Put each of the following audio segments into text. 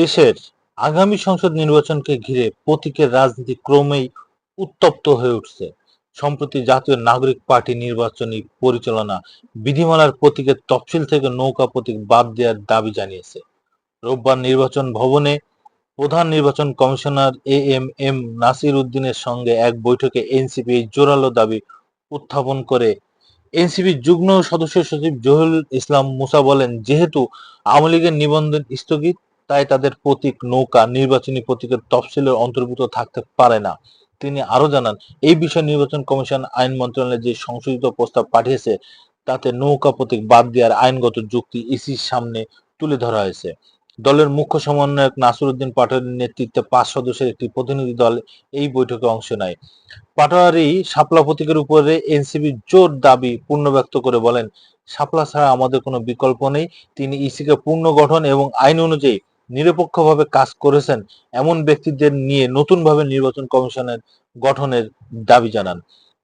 দেশের আগামী সংসদ নির্বাচনকে ঘিরে প্রতীকের রাজনীতি ক্রমেই উত্তপ্ত হয়ে উঠছে। সম্প্রতি জাতীয় নাগরিক পার্টি নির্বাচনী পরিচালনা বিধিমালার প্রতীকের তফসিল থেকে নৌকা প্রতীক বাদ দেওয়ার দাবি জানিয়েছে। রোববার নির্বাচন ভবনে প্রধান নির্বাচন commissioner A M M Nasir উদ্দিনের সঙ্গে এক বৈঠকে এনসিপি এই জোরালো দাবি উত্থাপন করে এনসিপি যুগ্ম সদস্য সচিব জহিরুল ইসলাম মুসা বলেন, যেহেতু আওয়ামী লীগের নিবন্ধন স্থগিত তাই তাদের প্রতীক নৌকা নির্বাচনী প্রতীকের তফসিলের অন্তর্ভুক্ত থাকতে পারে না। তিনি আরও জানান, এই বিষয়ে নির্বাচন কমিশন, আইন মন্ত্রণালয়ে যে সংশোধিত প্রস্তাব পাঠিয়েছে, তাতে নৌকা প্রতীক বাদ দেওয়ার আইনগত যুক্তি ইসির সামনে তুলে ধরা হয়েছে। দলের মুখ্য সমন্বয়ক নাসিরউদ্দিন পাটোয়ারির নেতৃত্বে পাঁচ সদস্যের একটি প্রতিনিধি দল এই বৈঠকে অংশ নেয়। পাটোয়ারি শাপলা প্রতীকের উপরে এনসিবি জোর দাবি পূর্ণ ব্যক্ত করে বলেন, শাপলা ছাড়া আমাদের কোনো বিকল্প নেই। তিনি ইসিকে পূর্ণ গঠন এবং আইন অনুযায়ী নিরপেক্ষভাবে কাজ করেছেন এমন ব্যক্তিদের নিয়ে নতুনভাবে নির্বাচন কমিশনের গঠনের দাবি জানান।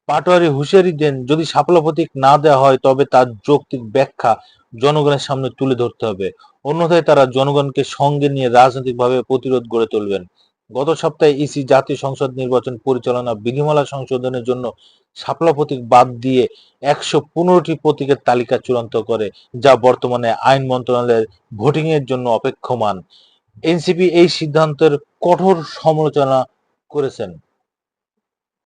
পাটোয়ারি হুঁশিয়ারি দেন, যদি শাপলা প্রতীক না দেওয়া হয়, তবে তার যৌক্তিক ব্যাখ্যা জনগণের সামনে তুলে ধরতে হবে। অন্যথায় তারা জনগণকে সঙ্গে নিয়ে রাজনৈতিকভাবে প্রতিরোধ গড়ে তুলবেন। গত সপ্তাহে ইসি জাতীয় সংসদ নির্বাচন পরিচালনা বিধিমালা সংশোধনের জন্য শাপলা প্রতীক বাদ দিয়ে একশো পনেরোটি প্রতীকের তালিকা চূড়ান্ত করে, যা বর্তমানে আইন মন্ত্রণালয়ের ভোটিং এর জন্য অপেক্ষমান। এনসিপি এই সিদ্ধান্তের কঠোর সমালোচনা করেছেন।